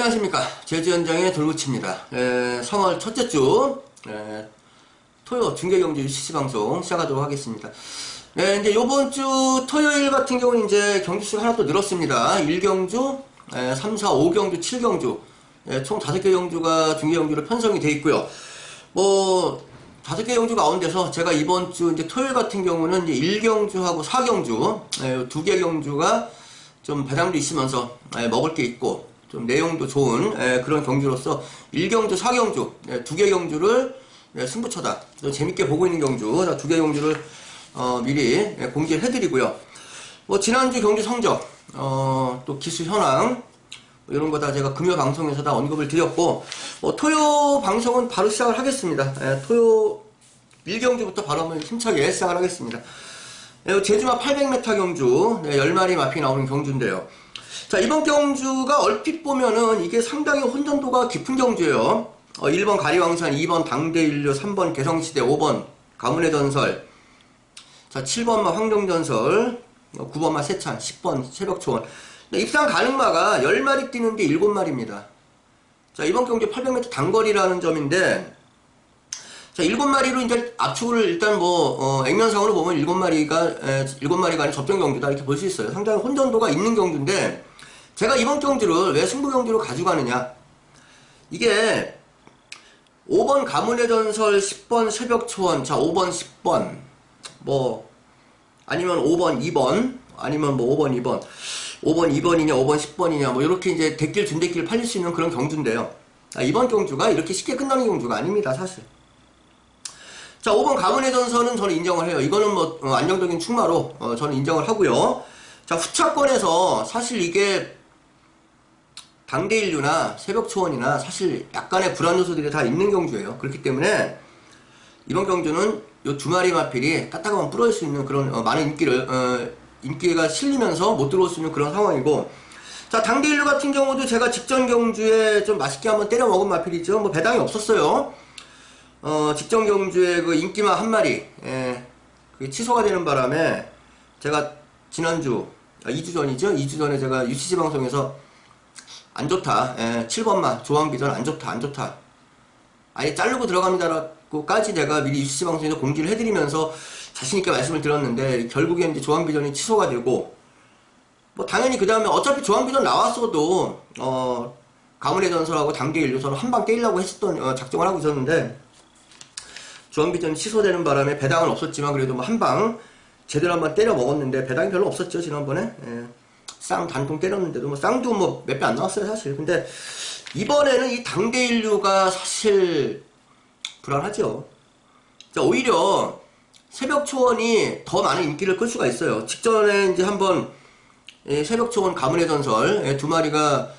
안녕하십니까. 제주현장의 돌무치입니다. 에, 3월 첫째 주 에, 토요 중계경주 UCC 방송 시작하도록 하겠습니다. 네, 이제 요번 주 토요일 같은 경우는 이제 경주수가 하나 또 늘었습니다. 1경주, 에, 3, 4, 5경주, 7경주 에, 총 5개 경주가 중계경주로 편성이 돼 있고요. 뭐 다섯 개 경주 가운데서 제가 이번 주 이제 토요일 같은 경우는 이제 1경주하고 4경주 두개 경주가 좀 배당도 있으면서 에, 먹을 게 있고 좀 내용도 좋은 에, 그런 경주로서 1경주, 4경주 두개 경주를 에, 승부처다. 또 재밌게 보고 있는 경주 두 개 경주를 어, 미리 에, 공지를 해드리고요. 뭐 지난주 경주 성적 어, 또 기수 현황 뭐 이런 거 다 제가 금요 방송에서 다 언급을 드렸고 뭐 토요 방송은 바로 시작을 하겠습니다. 에, 토요 1경주부터 바로 한번 힘차게 시작을 하겠습니다. 네, 제주마 800m 경주 네, 10마리 마피 나오는 경주인데요. 자 이번 경주가 얼핏 보면은 이게 상당히 혼전도가 깊은 경주예요. 어, 1번 가리왕산, 2번 당대인류, 3번 개성시대, 5번 가문의 전설, 자 7번마 황정전설, 9번마 세찬, 10번 새벽초원. 네, 입상 가능마가 10마리 뛰는데 7마리입니다. 자 이번 경주 800m 단거리라는 점인데 자, 일곱 마리로 이제 압축을 일단 뭐, 어, 액면상으로 보면 일곱 마리가, 에, 일곱 마리가 아닌 접전 경주다 이렇게 볼 수 있어요. 상당히 혼전도가 있는 경주인데, 제가 이번 경주를 왜 승부 경주로 가져가느냐. 이게, 5번 가문의 전설, 10번 새벽 초원, 자, 5번, 10번, 뭐, 아니면 5번, 2번, 아니면 뭐 5번, 2번, 5번, 2번이냐, 5번, 10번이냐, 뭐, 이렇게 이제 대길, 준대길 팔릴 수 있는 그런 경주인데요. 아, 이번 경주가 이렇게 쉽게 끝나는 경주가 아닙니다, 사실. 자, 5번 가문의 전선은 저는 인정을 해요. 이거는 뭐 어, 안정적인 충마로 어, 저는 인정을 하고요. 자, 후차권에서 사실 이게 당대인류나 새벽초원이나 사실 약간의 불안 요소들이 다 있는 경주예요. 그렇기 때문에 이번 경주는 요 두 마리 마필이 까딱하면 부러질 수 있는 그런 어, 많은 인기를 어, 인기가 실리면서 못 들어올 수 있는 그런 상황이고 자 당대인류 같은 경우도 제가 직전 경주에 좀 맛있게 한번 때려 먹은 마필이죠. 뭐 배당이 없었어요. 어, 직전 경주에 그 인기마 한 마리, 예, 그 취소가 되는 바람에 제가 지난주, 아, 2주 전이죠? 2주 전에 제가 UCC 방송에서 안 좋다, 예, 7번마, 조항비전 안 좋다, 안 좋다. 아예 자르고 들어갑니다라고까지 내가 미리 UCC 방송에서 공지를 해드리면서 자신있게 말씀을 드렸는데, 결국에 이제 조항비전이 취소가 되고, 뭐 당연히 그 다음에 어차피 조항비전 나왔어도, 어, 가문의 전설하고 당대 인류서로 한방 때리려고 했었던, 어, 작정을 하고 있었는데, 조합비전 취소되는 바람에 배당은 없었지만 그래도 뭐 한 방 제대로 한번 때려 먹었는데 배당이 별로 없었죠 지난번에. 예. 쌍 단통 때렸는데도 뭐 쌍도 뭐 몇 배 안 나왔어요 사실. 근데 이번에는 이 당대 인류가 사실 불안하죠. 자, 오히려 새벽 초원이 더 많은 인기를 끌 수가 있어요. 직전에 이제 한번 예, 새벽 초원 가문의 전설 예, 두 마리가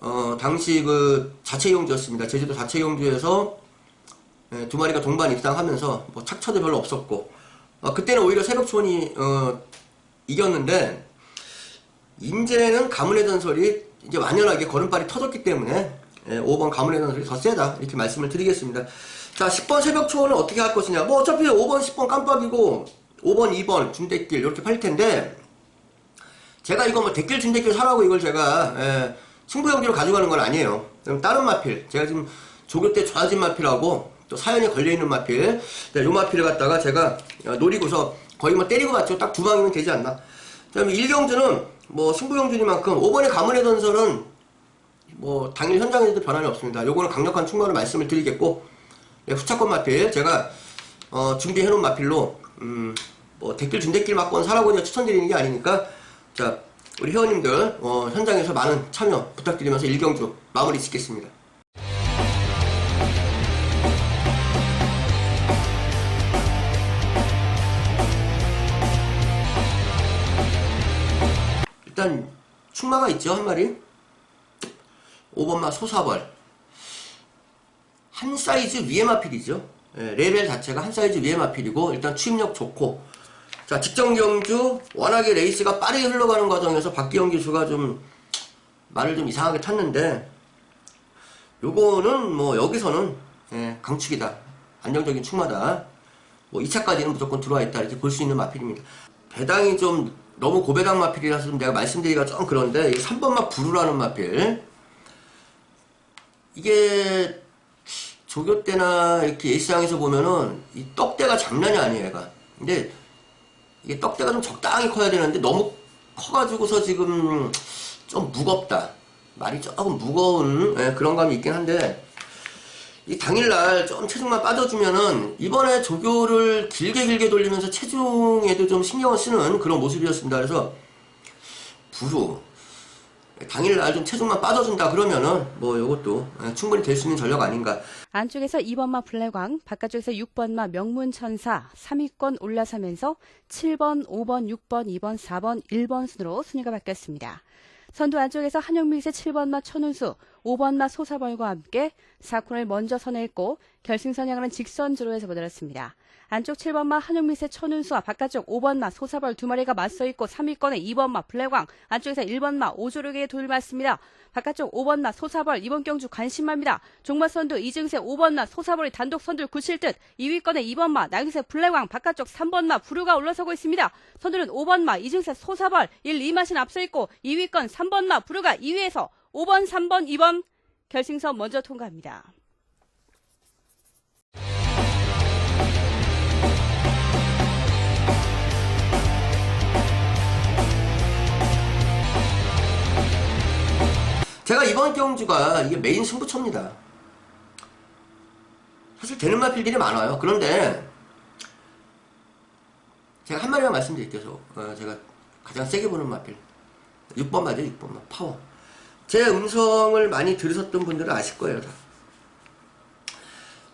어, 당시 그 자체 용주였습니다. 제주도 자체 용주에서 예, 두 마리가 동반 입상하면서 뭐 착처도 별로 없었고 어, 그때는 오히려 새벽초원이 어, 이겼는데 인제는 가문의 전설이 이제 완연하게 걸음발이 터졌기 때문에 예, 5번 가문의 전설이 더 세다 이렇게 말씀을 드리겠습니다. 자 10번 새벽초원을 어떻게 할 것이냐? 뭐 어차피 5번 10번 깜빡이고 5번 2번 준대길 이렇게 팔 텐데 제가 이거 뭐 대길 준대길 사라고 이걸 제가 예, 승부경기로 가져가는 건 아니에요. 다른 마필 제가 지금 조교 때 좌진 마필하고 또 사연이 걸려있는 마필. 네, 요 마필을 갖다가 제가 노리고서 거의 뭐 때리고 맞죠. 딱 두 방이면 되지 않나. 그 다음에 일경주는 뭐 승부경주니만큼 5번의 가문의 전설은 뭐 당일 현장에서도 변함이 없습니다. 요거는 강력한 충고를 말씀을 드리겠고 네, 후차권 마필. 제가 어, 준비해놓은 마필로 음, 뭐 댓글 준댓길 맞건 사라고 그냥 추천드리는 게 아니니까. 자 우리 회원님들 어, 현장에서 많은 참여 부탁드리면서 일경주 마무리 짓겠습니다 일단 충마가 있죠 한 마리? 5번마 소사벌. 한 사이즈 위에 마필이죠. 예, 레벨 자체가 한 사이즈 위에 마필이고 일단 추임력 좋고. 자 직전 경주 워낙에 레이스가 빠르게 흘러가는 과정에서 박기영 기수가 좀 말을 좀 이상하게 탔는데 요거는 뭐 여기서는 예, 강축이다. 안정적인 충마다. 뭐 2차까지는 무조건 들어와 있다. 이렇게 볼 수 있는 마필입니다. 배당이 좀 너무 고배당 마필이라서 좀 내가 말씀드리기가 좀 그런데 이 3번마 부루라는 마필 이게 조교 때나 이렇게 예시장에서 보면은 이 떡대가 장난이 아니에요, 얘가. 근데 이게 떡대가 좀 적당히 커야 되는데 너무 커가지고서 지금 좀 무겁다. 말이 조금 무거운 예, 그런 감이 있긴 한데 이 당일날 좀 체중만 빠져주면은 이번에 조교를 길게 길게 돌리면서 체중에도 좀 신경을 쓰는 그런 모습이었습니다. 그래서 부루 당일날 좀 체중만 빠져준다 그러면은 뭐 이것도 예, 충분히 될 수 있는 전력 아닌가. 안쪽에서 2번마 블랙왕, 바깥쪽에서 6번마 명문천사, 3위권 올라서면서 7번, 5번, 6번, 2번, 4번, 1번 순으로 순위가 바뀌었습니다. 선두 안쪽에서 한영밀세 7번마 천운수, 5번마 소사벌과 함께 4코너를 먼저 선회했고 결승선양은 직선 주로에서 모델었습니다. 안쪽 7번마 한영밀세 천운수와 바깥쪽 5번마 소사벌 두 마리가 맞서 있고 3위권에 2번마 블랙왕, 안쪽에서 1번마 오조르게 돌맞습니다. 바깥쪽 5번마 소사벌 이번 경주 관심마입니다. 종마 선두 이증세 5번마 소사벌이 단독 선두를 굳힐 듯 2위권에 2번마 나기세 블랙왕 바깥쪽 3번마 부류가 올라서고 있습니다. 선두는 5번마 이증세 소사벌 1, 2마신 앞서 있고 2위권 3번마 부류가 2위에서 5번, 3번, 2번 결승선 먼저 통과합니다. 제가 이번 경주가 이게 메인 승부처입니다. 사실 되는 마필들이 많아요. 그런데 제가 한 마리만 말씀드릴게요. 어, 제가 가장 세게 보는 마필 6번 맞아요. 6번 마 파워. 제 음성을 많이 들으셨던 분들은 아실 거예요. 다.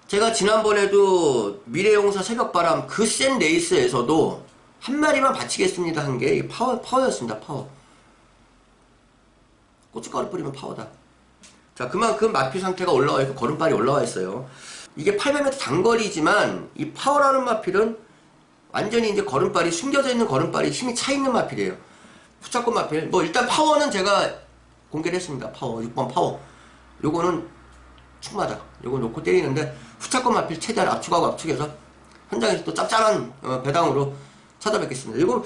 제가 지난번에도 미래용사 새벽바람 그 센 레이스에서도 한 마리만 바치겠습니다 한 게 파워, 파워였습니다. 파워. 고춧가루 뿌리면 파워다. 자, 그만큼 마피 상태가 올라와 있고 걸음발이 올라와 있어요. 이게 800m 단거리지만 이 파워라는 마필은 완전히 이제 걸음발이 숨겨져 있는 걸음발이 힘이 차 있는 마필이에요. 후차권 마필. 뭐 일단 파워는 제가 공개를 했습니다. 파워 6번 파워. 요거는 충마다. 요거 놓고 때리는데 후차권 마필 최대한 압축하고 압축해서 현장에서 또 짭짤한 어, 배당으로 찾아뵙겠습니다. 이거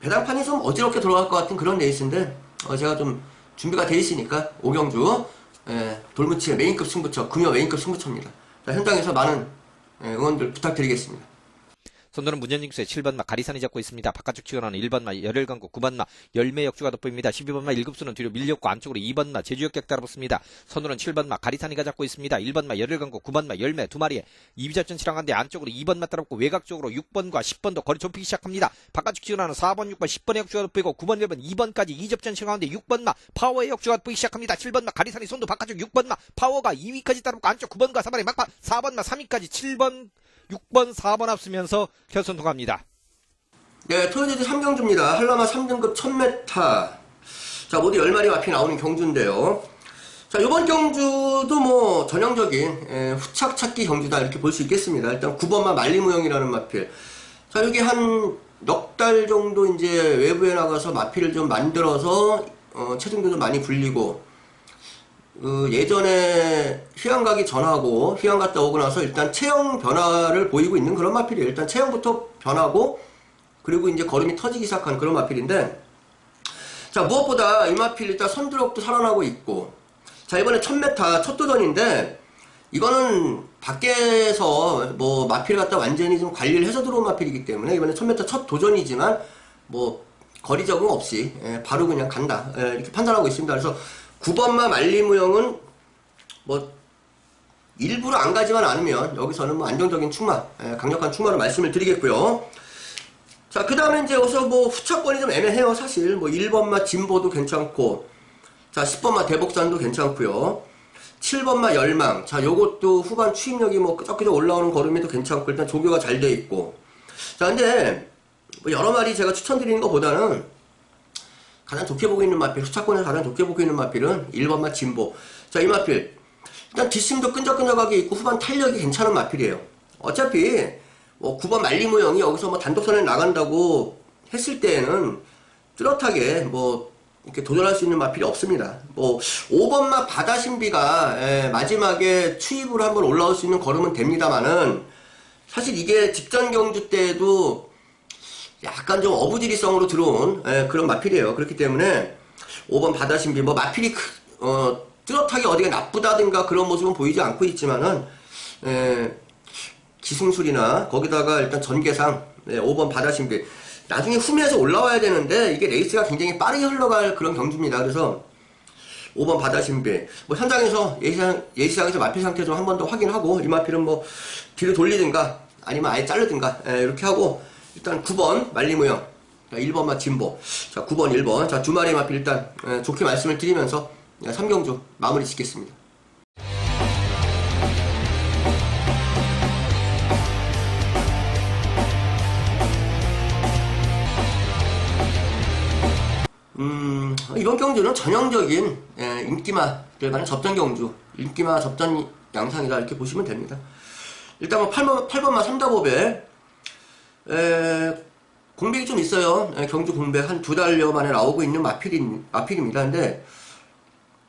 배당판이 좀 어지럽게 돌아갈 것 같은 그런 레이스인데 어, 제가 좀 준비가 돼 있으니까 오경주 예, 돌무치의 메인급 승부처 금요 메인급 승부처입니다. 자, 현장에서 많은 예, 응원들 부탁드리겠습니다. 선두는 문현징수의 7번마 가리산이 잡고 있습니다. 바깥쪽 치고나는 1번마 열혈광고 9번마 열매 역주가 돋보입니다. 12번마 1급수는 뒤로 밀렸고 안쪽으로 2번마 제주역격 따라붙습니다. 선두는 7번마 가리산이가 잡고 있습니다. 1번마 열혈광고 9번마 열매 두 마리에 2비자전 치랑한데 안쪽으로 2번마 따라붙고 외곽 쪽으로 6번과 10번도 거리 좁히기 시작합니다. 바깥쪽 치고나는 4번 6번 10번의 역주가 돋보이고 9번 1번 2번까지 2접전 치랑하는데 6번마 파워의 역주가 돋보이기 시작합니다. 7번마 가리산이 손도 바깥쪽 6번마 파워가 2위까지 따라붙고 안쪽 9번과 3번의 막파 4번마 3위까지 7번 6번, 4번 앞서면서 결선 통합니다. 네, 토요제드 3경주입니다. 한라마 3등급 1000m. 자, 모두 10마리 앞이 나오는 경주인데요. 자, 이번 경주도 뭐 전형적인 예, 후착 찾기 경주다 이렇게 볼 수 있겠습니다. 일단 9번마 말리무형이라는 마필. 자, 여기 한 넉 달 정도 이제 외부에 나가서 마필을 좀 만들어서 어, 체중도 좀 많이 불리고 그 예전에 휴양 가기 전하고 휴양 갔다 오고 나서 일단 체형 변화를 보이고 있는 그런 마필이에요. 일단 체형부터 변하고 그리고 이제 걸음이 터지기 시작한 그런 마필인데 자 무엇보다 이 마필 일단 선두력도 살아나고 있고 자 이번에 1000m 첫 도전인데 이거는 밖에서 뭐 마필 갖다 완전히 좀 관리를 해서 들어온 마필이기 때문에 이번에 1000m 첫 도전이지만 뭐 거리 적응 없이 예, 바로 그냥 간다 예, 이렇게 판단하고 있습니다. 그래서 9번마 말리무형은 뭐 일부러 안 가지만 않으면 여기서는 뭐 안정적인 충마, 예, 강력한 충마로 말씀을 드리겠고요. 자, 그 다음에 이제 여기서 뭐 후차권이 좀 애매해요, 사실. 뭐 1번마 진보도 괜찮고, 자, 10번마 대복산도 괜찮고요. 7번마 열망. 자, 요것도 후반 추임력이 뭐 끄적끄적 올라오는 걸음에도 괜찮고, 일단 조교가 잘 돼 있고. 자, 근데 뭐 여러 마리 제가 추천드리는 것보다는 가장 좋게 보고 있는 마필, 후차권에서 가장 좋게 보고 있는 마필은 1번마 진보. 자, 이 마필. 일단 뒷심도 끈적끈적하게 있고 후반 탄력이 괜찮은 마필이에요. 어차피 뭐 9번 말리무형이 여기서 뭐 단독선에 나간다고 했을 때에는 뚜렷하게 뭐 이렇게 도전할 수 있는 마필이 없습니다. 뭐 5번마 바다신비가 예, 마지막에 추입으로 한번 올라올 수 있는 걸음은 됩니다만은 사실 이게 직전 경주 때에도 약간 좀 어부지리성으로 들어온 예, 그런 마필이에요. 그렇기 때문에 5번 바다신비 뭐 마필이 크- 어, 뚜렷하게 어디가 나쁘다든가 그런 모습은 보이지 않고 있지만은 에, 기승술이나 거기다가 일단 전개상 네, 5번 바다신비 나중에 후면에서 올라와야 되는데 이게 레이스가 굉장히 빠르게 흘러갈 그런 경주입니다. 그래서 5번 바다신비 뭐 현장에서 예시장, 예시장에서 마필 상태 좀 한 번 더 확인하고 이 마필은 뭐 뒤로 돌리든가 아니면 아예 자르든가 예, 이렇게 하고 일단 9번 말리무형. 1번만 진보. 자 9번 1번. 자 두 마리 마필 일단 예, 좋게 말씀을 드리면서 3경주 마무리 짓겠습니다. 음, 이번 경주는 전형적인 예, 인기마를 가는 접전 경주, 인기마 접전 양상이다. 이렇게 보시면 됩니다. 일단 뭐 8번, 8번마 3다법에 에, 공백이 좀 있어요. 예, 경주 공백 한 두 달여 만에 나오고 있는 마필이, 마필입니다. 근데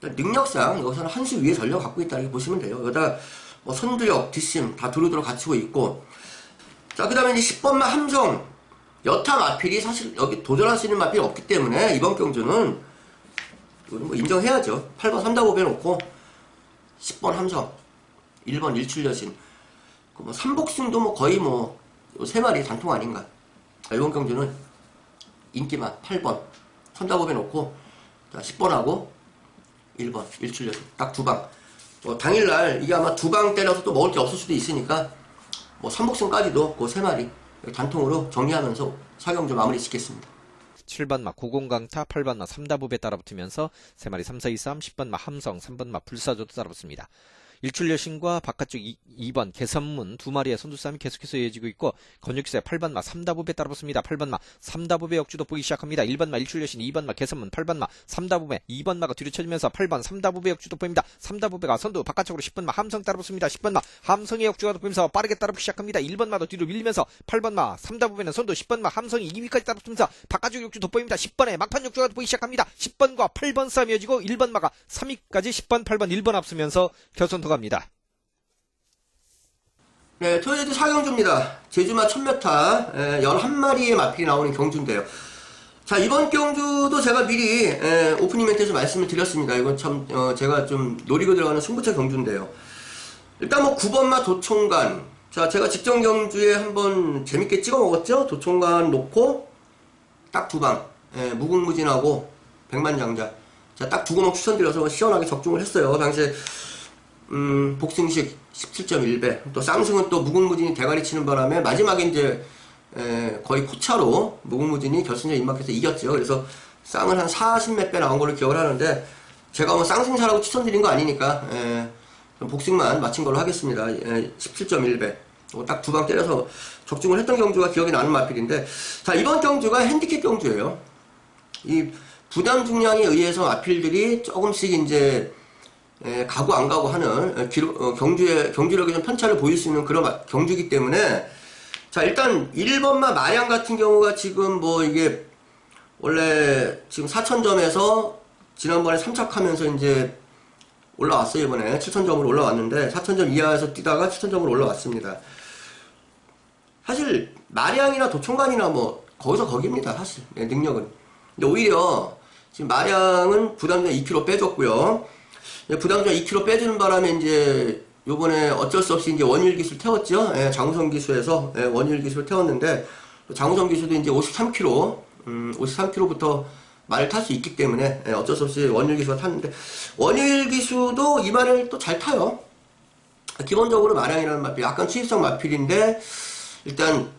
능력상 여기서는 한 수 위에 전력 갖고 있다 이렇게 보시면 돼요. 여기다 뭐 선두력, 뒷심 다 두루두루 갖추고 있고 자, 그 다음에 이제 10번마 함성 여타 마필이 사실 여기 도전할 수 있는 마필이 없기 때문에 이번 경주는 뭐 인정해야죠. 8번 3다법에 놓고 10번 함성, 1번 일출여신, 그뭐 삼복승도 뭐 거의 뭐 세 마리 단통 아닌가. 자, 이번 경주는 인기만 8번 3다법에 놓고 자, 10번하고 1번 일출여신 딱두 방. 뭐 당일날 이게 아마 두 방 때려서 또 먹을 게 없을 수도 있으니까 뭐 삼복승까지도 그 세 마리 단통으로 정리하면서 사경주 마무리 짓겠습니다. 7번마 고공강타, 8번마 삼다부배 따라붙으면서 3마리 3, 4, 2, 3, 10번마 함성, 3번마 불사조도 따라붙습니다. 일출 여신과 바깥쪽 2, 번 개선문 두 마리의 선두싸움이 계속해서 이어지고 있고 건육세 8번마 삼다부배 따라붙습니다. 8번마 삼다부배 역주도 보기 시작합니다. 1번마 일출 여신, 2번마 개선문, 8번마 삼다부배, 2번마가 뒤로 쳐지면서 8번 삼다부배 역주도 보입니다. 삼다부배가 선두 바깥쪽으로 10번마 함성 따라붙습니다. 10번마 함성의 역주가 보이면서 빠르게 따라붙기 시작합니다. 1번마도 뒤로 밀리면서 8번마 삼다부배는 선두 10번마 함성이 2위까지 따라붙으면서 바깥쪽 역주 돋보입니다. 10번에 막판 역주가 보이기 시작합니다. 10번과 8번 싸움이 이어지고 1번마가 3위까지 10번, 8번, 1번 앞서면서 결선 갑니다. 네, 토요일도 사경주입니다. 제주마 1000m, 에, 11마리의 마필이 나오는 경주인데요. 자, 이번 경주도 제가 미리 에, 오프닝 멘트에서 말씀을 드렸습니다. 이건 참 어, 제가 좀 노리고 들어가는 승부처 경주인데요. 일단 뭐 9번마 도총관. 자, 제가 직전 경주에 한번 재밌게 찍어 먹었죠? 도총관 놓고 딱 두 방. 에, 무궁무진하고 백만장자. 자, 딱두 구멍 추천드려서 시원하게 적중을 했어요. 당시에 음, 복승식 17.1배. 또 쌍승은 또 무궁무진이 대가리 치는 바람에 마지막에 이제 에, 거의 코차로 무궁무진이 결승전 입막해서 이겼죠. 그래서 쌍은 한 40몇 배 나온 걸로 기억을 하는데 제가 뭐 쌍승사라고 추천드린 거 아니니까 에, 좀 복승만 맞힌 걸로 하겠습니다. 17.1배. 딱 두 방 때려서 적중을 했던 경주가 기억이 나는 마필인데 자 이번 경주가 핸디캡 경주예요. 이 부담 중량에 의해서 마필들이 조금씩 이제 에, 가고 안 가고 하는 에, 기록, 어, 경주의 경주력의 좀 편차를 보일 수 있는 그런 마- 경주이기 때문에 자 일단 1번마 마량 같은 경우가 지금 뭐 이게 원래 지금 4천점에서 지난번에 3착하면서 이제 올라왔어요 이번에 7천점으로 올라왔는데 4천점 이하에서 뛰다가 7천점으로 올라왔습니다. 사실 마량이나 도청관이나 뭐 거기서 거기입니다 사실 네, 능력은. 근데 오히려 지금 마량은 부담장 2kg 빼줬고요. 예, 부담장 2kg 빼주는 바람에 이제 요번에 어쩔 수 없이 이제 원일 기술 태웠죠. 예, 장우성 기수에서 예, 원일 기술 태웠는데 장우성 기수도 이제 53kg, 음, 53kg부터 말을 탈 수 있기 때문에 예, 어쩔 수 없이 원일 기수가 탔는데 원일 기수도 이 말을 또 잘 타요. 기본적으로 마량이라는 마필, 약간 추입성 마필인데 일단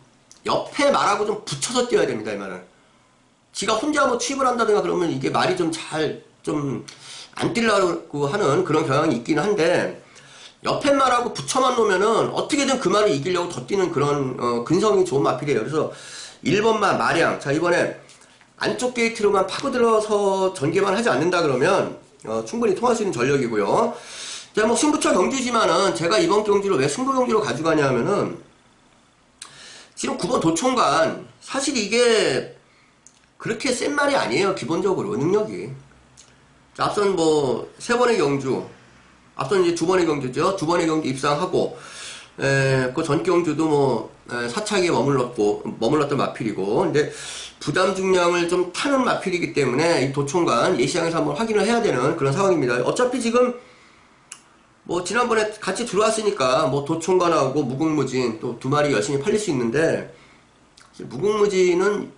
옆에 말하고 좀 붙여서 뛰어야 됩니다. 이 말은. 지가 혼자 뭐 취입을 한다든가 그러면 이게 말이 좀 잘좀 안 뛰려고 하는 그런 경향이 있기는 한데 옆에 말하고 붙여만 놓으면은 어떻게든 그 말을 이기려고 더 뛰는 그런 어, 근성이 좋은 마필이에요. 그래서 1번만 마량. 자 이번에 안쪽 게이트로만 파고들어서 전개만 하지 않는다 그러면 어, 충분히 통할 수 있는 전력이고요. 자 뭐 승부처 경주지만은 제가 이번 경주를 왜 승부 경주로 가져가냐면은 지금 9번 도총관 사실 이게 그렇게 센 말이 아니에요 기본적으로 능력이 자, 앞선 뭐 세 번의 경주 앞선 이제 두 번의 경주죠 두 번의 경주 입상하고 에, 그 전 경주도 뭐 에, 사차기에 머물렀고 머물렀던 마필이고 근데 부담 중량을 좀 타는 마필이기 때문에 이 도총관 예시장에서 한번 확인을 해야 되는 그런 상황입니다. 어차피 지금 뭐 지난번에 같이 들어왔으니까 뭐 도총관하고 무궁무진 또 두 마리 열심히 팔릴 수 있는데 무궁무진은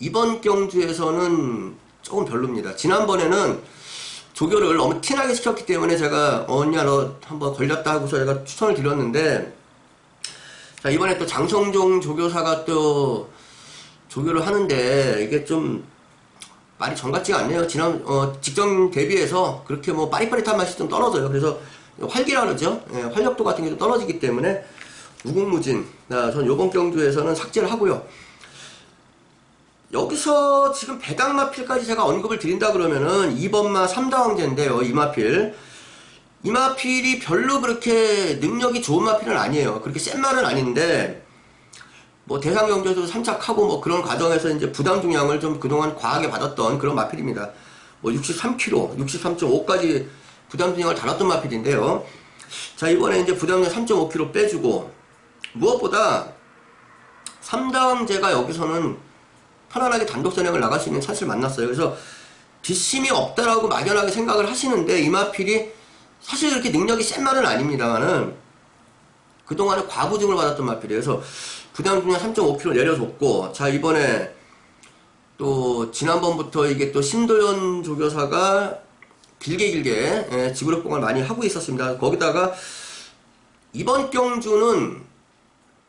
이번 경주에서는 조금 별로입니다. 지난번에는 조교를 너무 티나게 시켰기 때문에 제가 언니야 너 한번 걸렸다 하고서 제가 추천을 드렸는데 자 이번에 또 장성종 조교사가 또 조교를 하는데 이게 좀 말이 정 같지가 않네요. 지난 어, 직전 대비해서 그렇게 뭐 빠릿빠릿한 맛이 좀 떨어져요. 그래서 활기라 그러죠. 예, 활력도 같은 게 좀 떨어지기 때문에 무궁무진. 아, 전 요번 경주에서는 삭제를 하고요. 여기서 지금 배당마필까지 제가 언급을 드린다 그러면은 2번마 3다 왕제인데요. 이마필. 이마필이 별로 그렇게 능력이 좋은 마필은 아니에요. 그렇게 센 말은 아닌데 뭐 대상 경주에서 참착하고 뭐 그런 과정에서 이제 부담 중량을 좀 그동안 과하게 받았던 그런 마필입니다. 뭐 63kg, 63.5까지 부담 중량을 달았던 마필인데요. 자 이번에 이제 부담 중량 3.5kg 빼주고 무엇보다 3다왕제가 여기서는 편안하게 단독 선행을 나갈 수 있는 찬스를 만났어요. 그래서 뒷심이 없다라고 막연하게 생각을 하시는데 이마필이 사실 그렇게 능력이 센 말은 아닙니다만은 그동안에 과부중을 받았던 마필이에요. 그래서 부담 중량 3.5kg 내려줬고 자 이번에 또 지난번부터 이게 또 심도연 조교사가 길게 길게 예, 지구력봉을 많이 하고 있었습니다. 거기다가 이번 경주는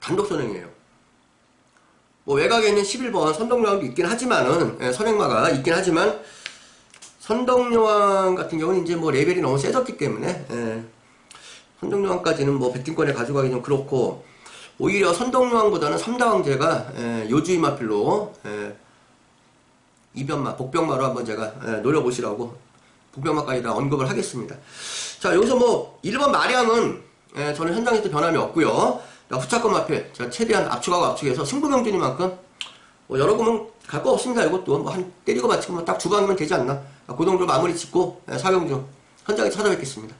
단독 선행이에요. 뭐 외곽에 있는 11번 선덕여왕도 있긴 하지만은 예, 선행마가 있긴 하지만 선덕여왕 같은 경우는 이제 뭐 레벨이 너무 세졌기 때문에 예, 선덕여왕까지는 뭐 배팅권에 가져가기 좀 그렇고 오히려 선덕여왕보다는 삼다왕제가 예, 요주이 마필로 예, 이변마 복병마로 한번 제가 예, 노려보시라고 복병마까지 다 언급을 하겠습니다. 자 여기서 뭐 1번 마량은 예, 저는 현장에서 변함이 없고요. 후차권 마필 제가 최대한 압축하고 압축해서 승부명준이만큼 뭐 여러 구멍 갈 거 없습니다. 이것도 뭐 한 때리고 맞히고 뭐딱두 방이면 되지 않나. 그 정도로 마무리 짓고 예, 사경주 현장에 찾아뵙겠습니다.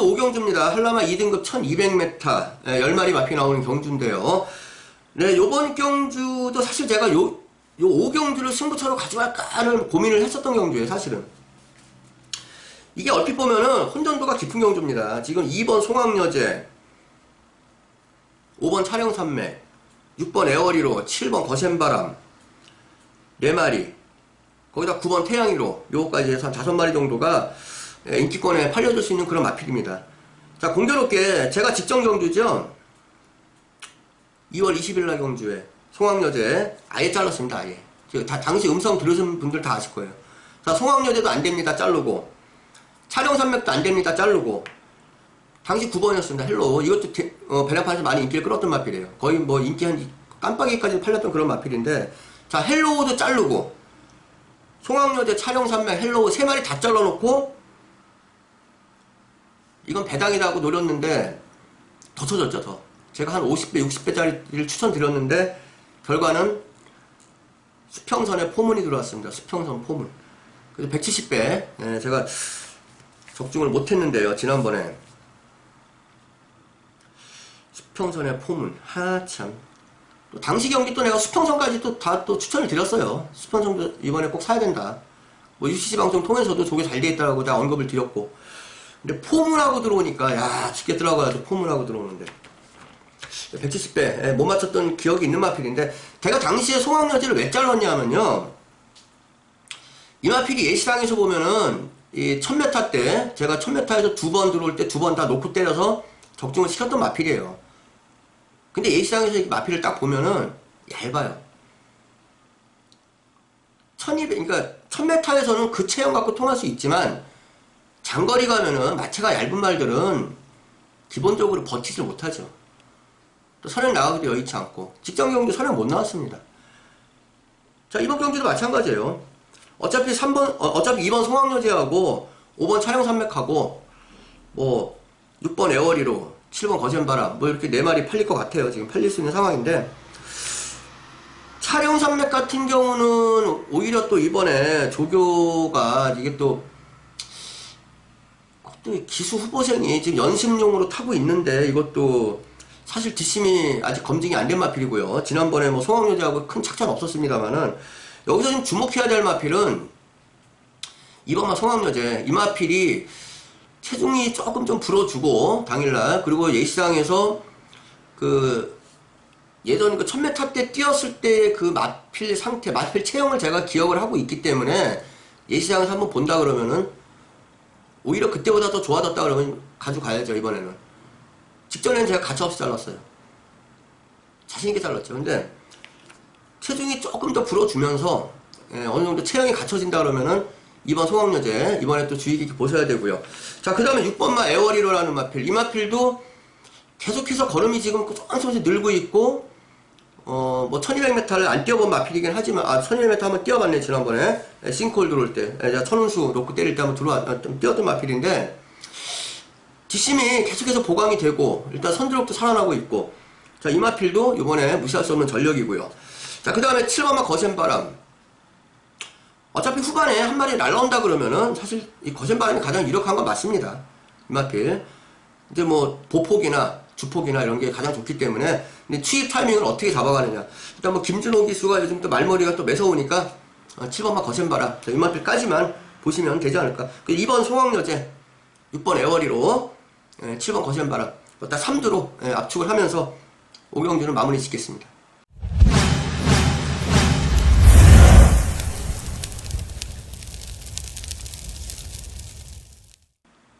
네, 토요제도 5경주입니다. 한라마 2등급 1200m, 10마리 마피 나오는 경주인데요. 네, 요번 경주도 사실 제가 요, 요 5경주를 승부처로 가져갈까는 고민을 했었던 경주예요, 사실은. 이게 얼핏 보면은 혼전도가 깊은 경주입니다. 지금 2번 송악여제, 5번 촬영산맥, 6번 에어리로, 7번 거센바람, 4마리, 거기다 9번 태양이로, 요거까지 해서 한 5마리 정도가 예, 인기권에 팔려줄 수 있는 그런 마필입니다. 자, 공교롭게 제가 직전 경주죠. 2월 20일 날 경주에 송악여제 아예 잘랐습니다. 아예. 다 당시 음성 들으신 분들 다 아실 거예요. 자, 송악여제도 안 됩니다. 자르고 촬영산맥도 안 됩니다. 자르고 당시 9번이었습니다. 헬로 이것도 대, 어, 배낭판에서 많이 인기를 끌었던 마필이에요. 거의 뭐 인기 한 깜빡이까지 팔렸던 그런 마필인데 자 헬로우도 자르고 송악여제 촬영산맥 헬로우 세 마리 다 잘라놓고 이건 배당이다 하고 노렸는데 더 쳐졌죠 더. 제가 한 50배 60배짜리를 추천드렸는데 결과는 수평선에 포문이 들어왔습니다. 수평선 포문. 그래서 170배. 제가 적중을 못했는데요 지난번에. 수평선의 포문. 하참. 또 당시 경기 또 내가 수평선까지 또 다또 추천을 드렸어요. 수평선도 이번에 꼭 사야 된다. 뭐 UCC 방송 통해서도 저게 잘 돼 있다고 다 언급을 드렸고 근데 포문하고 들어오니까 야 죽겠더라고요. 아주 포문하고 들어오는데. 170배 못 맞췄던 기억이 있는 마필인데 제가 당시에 송악여지를 왜 잘랐냐면요. 이 마필이 예시상에서 보면은 이 1000m 때 제가 1000m에서 두 번 들어올 때 두 번 다 놓고 때려서 적중을 시켰던 마필이에요. 근데 예시상에서 이 마필을 딱 보면은 얇아요. 1200 그러니까 1000m에서는 그 체형 갖고 통할 수 있지만 장거리 가면은 마체가 얇은 말들은 기본적으로 버티질 못하죠. 또 선행 나가기도 여의치 않고 직전 경주 선행 못 나왔습니다. 자 이번 경주도 마찬가지예요. 어차피 3번 어, 차피 2번 송악여제하고 5번 촬영산맥하고 뭐 6번 에어리로 7번 거센바람 뭐 이렇게 네 마리 팔릴 것 같아요. 지금 팔릴 수 있는 상황인데 차량 산맥 같은 경우는 오히려 또 이번에 조교가 이게 또, 또 기수 후보생이 지금 연습용으로 타고 있는데 이것도 사실 뒷심이 아직 검증이 안 된 마필이고요. 지난번에 뭐 송황여자하고 큰 착전 없었습니다만은 여기서 좀 주목해야 될 마필은 이번만 송황여제 이 마필이 체중이 조금 좀 불어주고 당일날 그리고 예시장에서 그 예전 그 1000m 때 뛰었을 때 그 마필 상태, 마필 체형을 제가 기억을 하고 있기 때문에 예시장에서 한번 본다 그러면은 오히려 그때보다 더 좋아졌다 그러면 가져가야죠 이번에는. 직전에는 제가 가차없이 잘랐어요. 자신있게 잘랐죠. 근데 체중이 조금 더 불어주면서 예, 어느 정도 체형이 갖춰진다 그러면은 이번 송황여제 이번에 또 주의 깊게 보셔야 되고요. 자그 다음에 6번마 에어리로라는 마필. 이 마필도 계속해서 걸음이 지금 조금씩 늘고 있고 어, 뭐 1200m를 안 뛰어본 마필이긴 하지만 아 1200m 한번 뛰어봤네 지난번에. 에, 싱크홀 들어올 때. 에, 제가 천운수 놓고 때릴 때 한번 들어와 아, 좀 뛰었던 마필인데 뒷심이 계속해서 보강이 되고 일단 선두력도 살아나고 있고. 자 이 마필도 이번에 무시할 수 없는 전력이고요. 자 그 다음에 7번마 거센바람. 어차피 후반에 한 마리 날라온다 그러면은 사실 이 거센바람이 가장 유력한 건 맞습니다. 이 마필. 이제 뭐 보폭이나 주폭이나 이런 게 가장 좋기 때문에 근데 취입 타이밍을 어떻게 잡아가느냐. 일단 뭐 김준호 기수가 요즘 또 말머리가 또 매서우니까 어, 7번만 거센바람 자, 이마필까지만 보시면 되지 않을까. 그 2번 송황여제 6번 에어리로 예, 7번 거센바람 딱 3두로 예, 압축을 하면서 오경주는 마무리 짓겠습니다.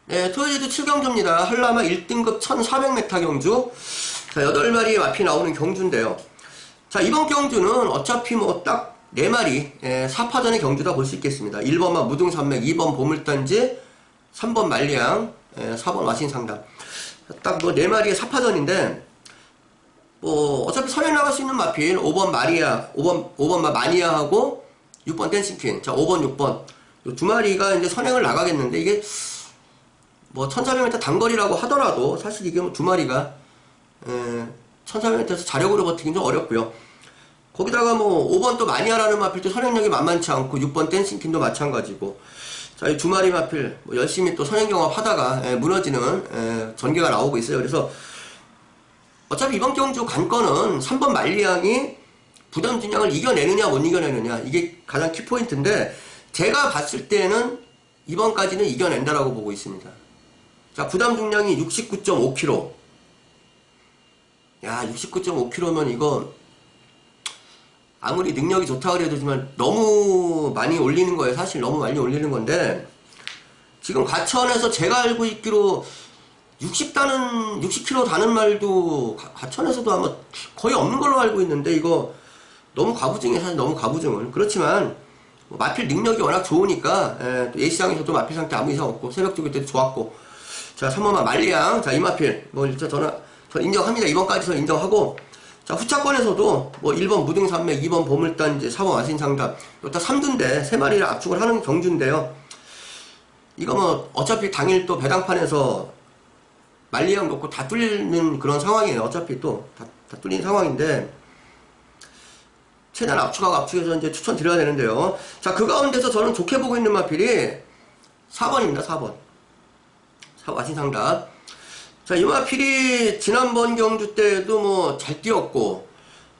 네, 토요일도 7경주입니다. 한라마 1등급 1400m 경주. 자, 8마리의 마피 나오는 경주인데요. 자, 이번 경주는 어차피 뭐 딱 4마리, 예, 4파전의 경주다 볼 수 있겠습니다. 1번만 무등산맥, 2번 보물단지, 3번 말리양, 예, 4번 와신상담. 딱뭐 4마리의 4파전인데, 뭐, 어차피 선행 나갈 수 있는 마필, 5번 마리아, 5번, 5번 마니아하고, 6번 댄싱퀸. 자, 5번, 6번. 요두 마리가 이제 선행을 나가겠는데, 이게, 뭐 1400m 단거리라고 하더라도 사실 이게 뭐 두 마리가 에, 1400m에서 자력으로 버티긴 좀 어렵고요. 거기다가 뭐 5번 또 마니아라는 마필도 선행력이 만만치 않고 6번 댄싱킨도 마찬가지고 자 이 두 마리 마필 뭐 열심히 또 선행 경합 하다가 에, 무너지는 에, 전개가 나오고 있어요. 그래서 어차피 이번 경주 관건은 3번 말리양이 부담 진양을 이겨내느냐 못 이겨내느냐 이게 가장 키포인트인데 제가 봤을 때는 이번까지는 이겨낸다라고 보고 있습니다. 자, 부담 중량이 69.5kg. 야, 69.5kg면 이거 아무리 능력이 좋다 그래도지만 너무 많이 올리는 거예요. 사실 너무 많이 올리는 건데 지금 과천에서 제가 알고 있기로 60다는 60kg 다는 말도 가- 과천에서도 아마 거의 없는 걸로 알고 있는데 이거 너무 과부증이 사실 너무 과부증은. 그렇지만 뭐 마필 능력이 워낙 좋으니까 예, 또 예시장에서도 마필 상태 아무 이상 없고 새벽 쪽일 때도 좋았고. 자 3번마 말리양. 자 이마필. 뭐 일단 저 인정합니다 이번까지 저 인정하고 자 후차권에서도 뭐 1번 무등산맥 2번 보물단지 4번 와신상담 일단 3두인데 세 마리를 압축을 하는 경주인데요 이거 뭐 어차피 당일 또 배당판에서 말리양 놓고 다 뚫리는 그런 상황이에요 어차피 또다 다 뚫린 상황인데 최대한 압축하고 압축해서 이제 추천드려야 되는데요. 자, 그 가운데서 저는 좋게 보고 있는 마필이 4번입니다, 4번. 와신상답. 자, 이 마필이 지난번 경주 때도 뭐 잘 뛰었고,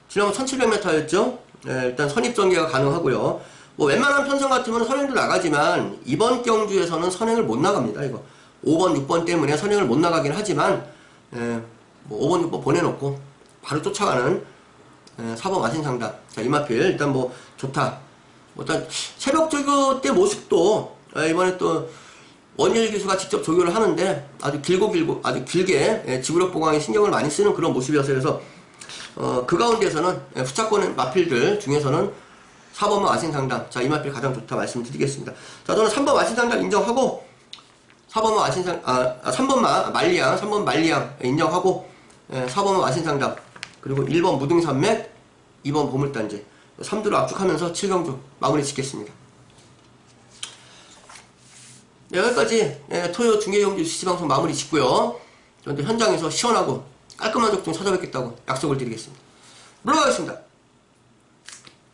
지난번 1700m였죠? 일단 선입 전개가 가능하고요. 뭐 웬만한 편성 같으면 선행도 나가지만, 이번 경주에서는 선행을 못 나갑니다, 이거. 5번, 6번 때문에 선행을 못 나가긴 하지만, 예, 뭐 5번, 6번 보내놓고, 바로 쫓아가는 예, 4번 와신상담. 자, 이마필. 일단 뭐, 좋다. 뭐 일단, 새벽 조교 때 모습도, 예, 이번에 또, 원일 기수가 직접 조교를 하는데, 아주 길고 길고, 아주 길게, 예, 지구력 보강에 신경을 많이 쓰는 그런 모습이었어요. 그래서, 어, 그 가운데서는, 예, 후차권 마필들 중에서는 4번 와신상담. 자, 이마필 가장 좋다 말씀드리겠습니다. 자, 저는 3번 와신상담 인정하고, 4번만 와신상, 아, 아 3번만 말리양, 3번 말리양 인정하고, 예, 4번만 와신상담. 그리고 1번 무등산맥, 2번 보물단지. 3두로 압축하면서 7경주 마무리 짓겠습니다. 네, 여기까지 예, 토요 중계경주 CC방송 마무리 짓고요. 저한테 현장에서 시원하고 깔끔한 적중 찾아뵙겠다고 약속을 드리겠습니다. 물러가겠습니다.